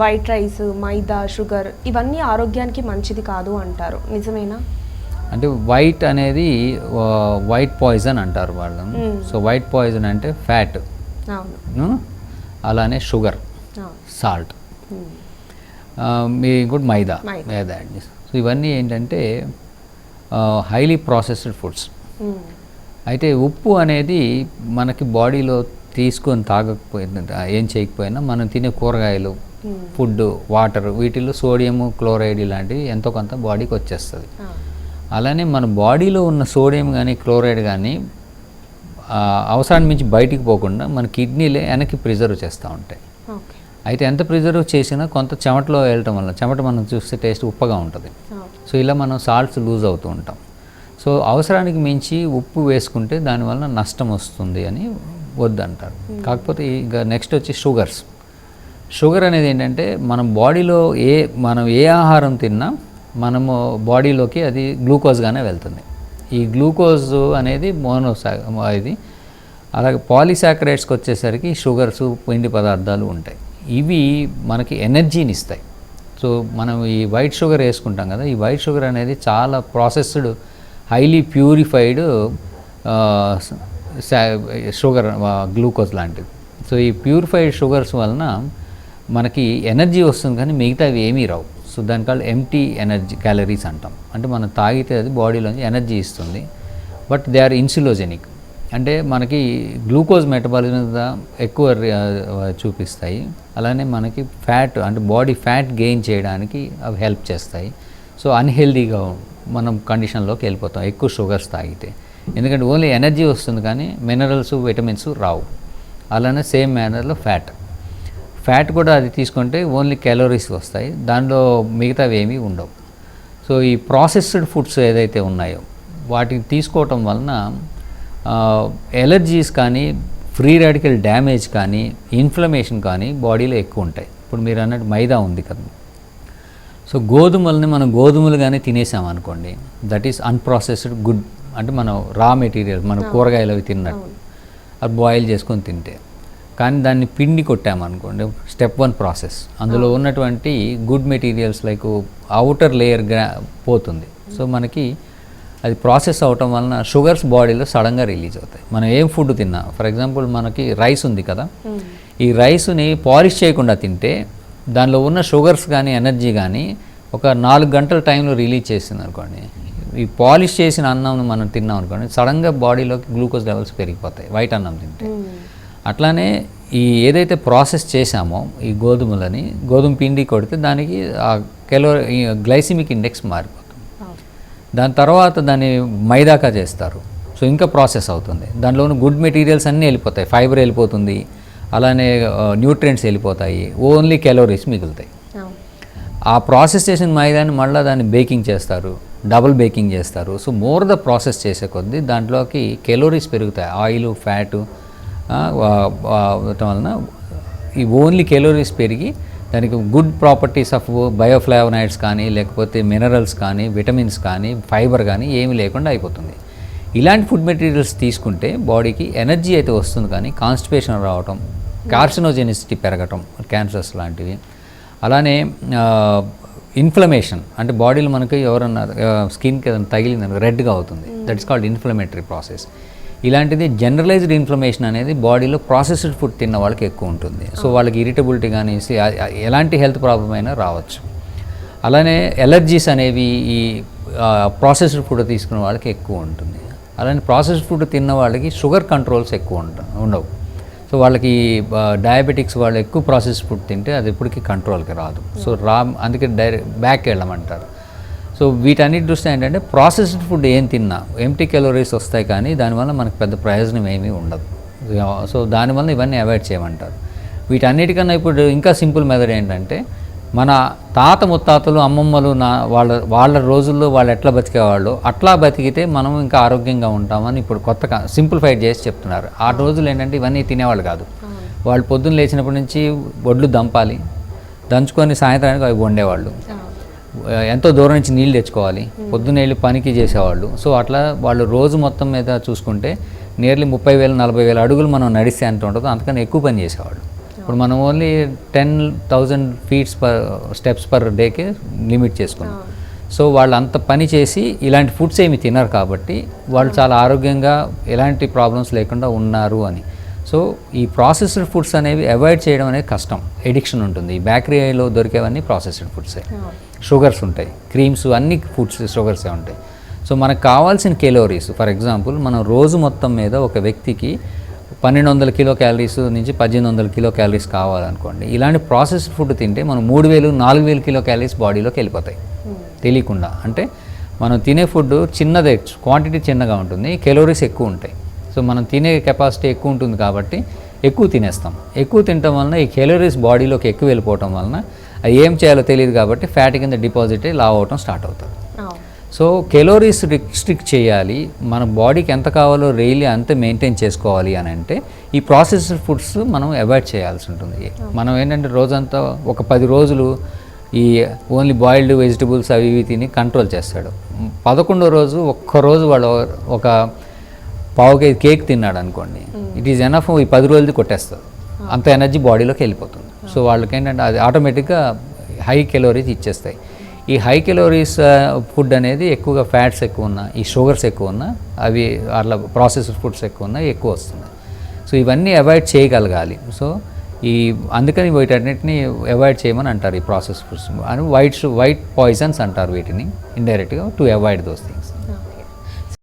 White rice మైదా sugar ఇవన్నీ ఆరోగ్యానికి మంచిది కాదు అంటారు నిజమేనా అంటే వైట్ అనేది వైట్ పాయిజన్ అంటారు వాళ్ళు. సో వైట్ పాయిజన్ అంటే ఫ్యాట్ అలానే షుగర్ సాల్ట్. మీ ఇంకోటి మైదా మైదా. సో ఇవన్నీ ఏంటంటే హైలీ ప్రాసెస్డ్ ఫుడ్స్. అయితే ఉప్పు అనేది మనకి బాడీలో తీసుకొని తాగకపోయినా ఏం చేయకపోయినా మనం తినే కూరగాయలు. ఫుడ్ వాటర్ వీటిలో సోడియం క్లోరైడ్ ఇలాంటివి ఎంతో కొంత బాడీకి వచ్చేస్తుంది. అలానే మన బాడీలో ఉన్న సోడియం కానీ క్లోరైడ్ కానీ అవసరాన్ని మించి బయటికి పోకుండా మన కిడ్నీలే వెనక్కి ప్రిజర్వ్ చేస్తూ ఉంటాయి. అయితే ఎంత ప్రిజర్వ్ చేసినా కొంత చెమటలో వెళ్ళటం వల్ల చెమట మనం చూస్తే టేస్ట్ ఉప్పగా ఉంటుంది. సో ఇలా మనం సాల్ట్స్ లూజ్ అవుతూ ఉంటాం. సో అవసరానికి మించి ఉప్పు వేసుకుంటే దానివల్ల నష్టం వస్తుంది అని వద్దంటారు. కాకపోతే ఇక నెక్స్ట్ వచ్చి షుగర్స్. షుగర్ అనేది ఏంటంటే మన బాడీలో ఏ మనం ఏ ఆహారం తిన్నా మనము బాడీలోకి అది గ్లూకోజ్గానే వెళ్తుంది. ఈ గ్లూకోజ్ అనేది మోనోసా ఇది అలాగే పాలిసాకరైడ్స్కి వచ్చేసరికి షుగర్స్ పిండి పదార్థాలు ఉంటాయి. ఇవి మనకి ఎనర్జీని ఇస్తాయి. సో మనం ఈ వైట్ షుగర్ వేసుకుంటాం కదా ఈ వైట్ షుగర్ అనేది చాలా processed highly purified sugar glucose లాంటిది. సో ఈ ప్యూరిఫైడ్ షుగర్స్ వలన మనకి ఎనర్జీ వస్తుంది కానీ మిగతావి ఏమీ రావు. సో దాని కాళ్ళు ఎంటీ ఎనర్జీ క్యాలరీస్ అంటాం. అంటే మనం తాగితే అది బాడీలోంచి ఎనర్జీ ఇస్తుంది. But they are insulinogenic. అంటే మనకి గ్లూకోజ్ మెటబాలిజం ఎక్కువ చూపిస్తాయి. అలానే మనకి ఫ్యాట్ అంటే బాడీ ఫ్యాట్ గెయిన్ చేయడానికి అవి హెల్ప్ చేస్తాయి. సో అన్హెల్దీగా మనం కండిషన్లోకి వెళ్ళిపోతాం ఎక్కువ షుగర్స్ తాగితే. ఎందుకంటే ఓన్లీ ఎనర్జీ వస్తుంది కానీ మినరల్స్ విటమిన్స్ రావు. అలానే సేమ్ మేనర్లో ఫ్యాట్. ఫ్యాట్ కూడా అది తీసుకుంటే ఓన్లీ క్యాలరీస్ వస్తాయి. దానిలో మిగతావి ఏమీ ఉండవు. సో ఈ ప్రాసెస్డ్ ఫుడ్స్ ఏదైతే ఉన్నాయో వాటిని తీసుకోవటం వలన ఎలర్జీస్ కానీ ఫ్రీ రాడికల్ డ్యామేజ్ కానీ ఇన్ఫ్లమేషన్ కానీ బాడీలో ఎక్కువ ఉంటాయి. ఇప్పుడు మీరు అన్నట్టు మైదా ఉంది కదా. సో గోధుమల్ని మనం గోధుమలు కానీ తినేసాం అనుకోండి దట్ ఈస్ అన్ప్రాసెస్డ్ గుడ్ అంటే మనం రా మెటీరియల్ మన కూరగాయలు అవి తిన్నట్టు అది బాయిల్ చేసుకొని తింటే. కానీ దాన్ని పిండి కొట్టామనుకోండి స్టెప్ వన్ ప్రాసెస్ అందులో ఉన్నటువంటి good materials like outer layer గ్రా పోతుంది. సో మనకి అది ప్రాసెస్ అవటం వలన షుగర్స్ బాడీలో సడన్గా రిలీజ్ అవుతాయి. మనం ఏం ఫుడ్ తిన్నా ఫర్ ఎగ్జాంపుల్ మనకి రైస్ ఉంది కదా. ఈ రైస్ని పాలిష్ చేయకుండా తింటే దానిలో ఉన్న షుగర్స్ కానీ ఎనర్జీ కానీ ఒక నాలుగు గంటల టైంలో రిలీజ్ చేసింది అనుకోండి ఈ పాలిష్ చేసిన అన్నం మనం తిన్నాం అనుకోండి సడన్గా బాడీలోకి గ్లూకోజ్ లెవెల్స్ పెరిగిపోతాయి వైట్ అన్నం తింటే. అట్లానే ఈ ఏదైతే ప్రాసెస్ చేశామో ఈ గోధుమలని గోధుమ పిండి కొడితే దానికి ఆ కెలో గ్లైసిమిక్ ఇండెక్స్ మారిపోతుంది. దాని తర్వాత దాన్ని మైదాకా చేస్తారు. సో ఇంకా ప్రాసెస్ అవుతుంది. దానిలో ఉన్న గుడ్ మెటీరియల్స్ అన్నీ వెళ్ళిపోతాయి. ఫైబర్ వెళ్ళిపోతుంది. అలానే న్యూట్రియంట్స్ వెళ్ళిపోతాయి. ఓన్లీ క్యాలోరీస్ మిగులుతాయి. ఆ ప్రాసెస్ చేసిన మైదాన్ని మళ్ళీ దాన్ని బేకింగ్ చేస్తారు. డబుల్ బేకింగ్ చేస్తారు. సో మోర్ ద ప్రాసెస్ చేసే కొద్దీ దాంట్లోకి కెలోరీస్ పెరుగుతాయి. ఆయిల్ ఫ్యాటు వలన ఈ ఓన్లీ కెలోరీస్ పెరిగి దానికి గుడ్ ప్రాపర్టీస్ ఆఫ్ బయోఫ్లావనాయిడ్స్ కానీ లేకపోతే మినరల్స్ కానీ విటమిన్స్ కానీ ఫైబర్ కానీ ఏమీ లేకుండా అయిపోతుంది. ఇలాంటి ఫుడ్ మెటీరియల్స్ తీసుకుంటే బాడీకి ఎనర్జీ అయితే వస్తుంది కానీ కాన్స్టిపేషన్ రావటం కార్సినోజెనిసిటీ పెరగటం క్యాన్సర్స్ లాంటివి. అలానే ఇన్ఫ్లమేషన్ అంటే బాడీలో మనకి ఎవరన్నా స్కిన్కి ఏదైనా తగిలిందనుకో రెడ్గా అవుతుంది. That is called inflammatory process ఇలాంటిది జనరలైజ్డ్ ఇన్ఫ్లమేషన్ అనేది బాడీలో ప్రాసెస్డ్ ఫుడ్ తిన్న వాళ్ళకి ఎక్కువ ఉంటుంది. సో వాళ్ళకి ఇరిటబిలిటీ కానీ ఎలాంటి హెల్త్ ప్రాబ్లం అయినా రావచ్చు. అలానే ఎలర్జీస్ అనేవి ఈ ప్రాసెస్డ్ ఫుడ్ తీసుకున్న వాళ్ళకి ఎక్కువ ఉంటుంది. అలానే ప్రాసెస్డ్ ఫుడ్ తిన్న వాళ్ళకి షుగర్ కంట్రోల్స్ ఎక్కువ ఉంటాయి ఉండవు. సో వాళ్ళకి డయాబెటిక్స్ వాళ్ళు ఎక్కువ ప్రాసెస్ ఫుడ్ తింటే అది ఎప్పటికీ కంట్రోల్కి రాదు. సో రా అందుకే డైరెక్ట్ బ్యాక్ వెళ్ళమంటారు. సో వీటన్నిటి దృష్టి ఏంటంటే ప్రాసెస్డ్ ఫుడ్ ఏం తిన్నా ఎంటీ కెలోరీస్ వస్తాయి కానీ దానివల్ల మనకు పెద్ద ప్రయోజనం ఏమీ ఉండదు. సో దానివల్ల ఇవన్నీ అవాయిడ్ చేయమంటారు. వీటన్నిటికన్నా ఇప్పుడు ఇంకా సింపుల్ మెథడ్ ఏంటంటే మన తాత ముత్తాతలు అమ్మమ్మలు నా వాళ్ళ వాళ్ళ రోజుల్లో వాళ్ళు ఎట్లా బతికేవాళ్ళు అట్లా బతికితే మనం ఇంకా ఆరోగ్యంగా ఉంటామని ఇప్పుడు కొత్తగా సింప్లిఫైడ్ చేసి చెప్తున్నారు. ఆ రోజులు ఏంటంటే ఇవన్నీ తినేవాళ్ళు కాదు. వాళ్ళు పొద్దున్న లేచినప్పటి నుంచి ఒడ్లు దంపాలి దంచుకొని సాయంత్రానికి అవి వండేవాళ్ళు. ఎంతో దూరం నుంచి నీళ్ళు తెచ్చుకోవాలి. పొద్దున్న వెళ్ళి పనికి చేసేవాళ్ళు. సో అట్లా వాళ్ళు రోజు మొత్తం మీద చూసుకుంటే నియర్లీ ముప్పై వేలు నలభై వేల అడుగులు మనం నడిస్తే ఎంత ఉంటుందో అంతకన్నా ఎక్కువ పని చేసేవాళ్ళు. ఇప్పుడు మనం only ten thousand feets per steps per డేకి లిమిట్ చేసుకున్నాం. సో వాళ్ళు అంత పని చేసి ఇలాంటి ఫుడ్స్ ఏమి తినరు కాబట్టి వాళ్ళు చాలా ఆరోగ్యంగా ఎలాంటి ప్రాబ్లమ్స్ లేకుండా ఉన్నారు అని. సో ఈ ప్రాసెస్డ్ ఫుడ్స్ అనేవి అవాయిడ్ చేయడం అనేది కష్టం. ఎడిక్షన్ ఉంటుంది. ఈ బేకరీలో దొరికేవన్నీ ప్రాసెస్డ్ ఫుడ్సే. షుగర్స్ ఉంటాయి. క్రీమ్స్ అన్ని ఫుడ్స్ షుగర్సే ఉంటాయి. సో మనకు కావాల్సిన కెలోరీస్ ఫర్ ఎగ్జాంపుల్ మనం రోజు మొత్తం మీద ఒక వ్యక్తికి పన్నెండు వందల కిలో క్యాలరీస్ నుంచి పద్దెనిమిది వందల కిలో క్యాలరీస్ కావాలనుకోండి. ఇలాంటి ప్రాసెస్డ్ ఫుడ్ తింటే మనం మూడు వేలు నాలుగు వేలు కిలో క్యాలరీస్ బాడీలోకి వెళ్ళిపోతాయి. తెలియకుండా. అంటే మనం తినే ఫుడ్ చిన్నదే క్వాంటిటీ చిన్నగా ఉంటుంది. కెలోరీస్ ఎక్కువ ఉంటాయి. సో మనం తినే కెపాసిటీ ఎక్కువ ఉంటుంది కాబట్టి ఎక్కువ తినేస్తాం. ఎక్కువ తినటం వలన ఈ కెలోరీస్ బాడీలోకి ఎక్కువ వెళ్ళిపోవటం వలన అది ఏం చేయాలో తెలియదు కాబట్టి ఫ్యాట్ కింద డిపాజిట్ అయ్యి లావ్ అవటం స్టార్ట్ అవుతుంది. సో కెలోరీస్ రిస్ట్రిక్ట్ చేయాలి. మన బాడీకి ఎంత కావాలో రైలీ అంతే మెయింటైన్ చేసుకోవాలి అని అంటే ఈ ప్రాసెస్డ్ ఫుడ్స్ మనం అవాయిడ్ చేయాల్సి ఉంటుంది. మనం ఏంటంటే రోజంతా ఒక పది రోజులు ఈ ఓన్లీ బాయిల్డ్ వెజిటబుల్స్ అవి ఇవి తిని కంట్రోల్ చేస్తాడు. పదకొండో రోజు ఒక్క రోజు వాడు ఒక పావు కేజీ కేక్ తిన్నాడు అనుకోండి. ఇట్ ఈజ్ ఎనఫ్ ఈ పది రోజులది కొట్టేస్తుంది. అంత ఎనర్జీ బాడీలోకి వెళ్ళిపోతుంది. సో వాళ్ళకి ఏంటంటే అది ఆటోమేటిక్గా హై కెలోరీస్ ఇచ్చేస్తాయి. ఈ హై కెలోరీస్ ఫుడ్ అనేది ఎక్కువగా ఫ్యాట్స్ ఎక్కువ ఉన్న ఈ షుగర్స్ ఎక్కువ ఉన్న అవి అట్లా ప్రాసెస్డ్ ఫుడ్స్ ఎక్కువ ఉన్న ఎక్కువ వస్తుంది. సో ఇవన్నీ అవాయిడ్ చేయగలగాలి. సో ఈ అందుకని వీటన్నిటిని అవాయిడ్ చేయమని అంటారు ఈ ప్రాసెస్ ఫుడ్స్. అని వైట్ వైట్ పాయిజన్స్ అంటారు వీటిని. ఇండైరెక్ట్గా టు అవాయిడ్ దోస్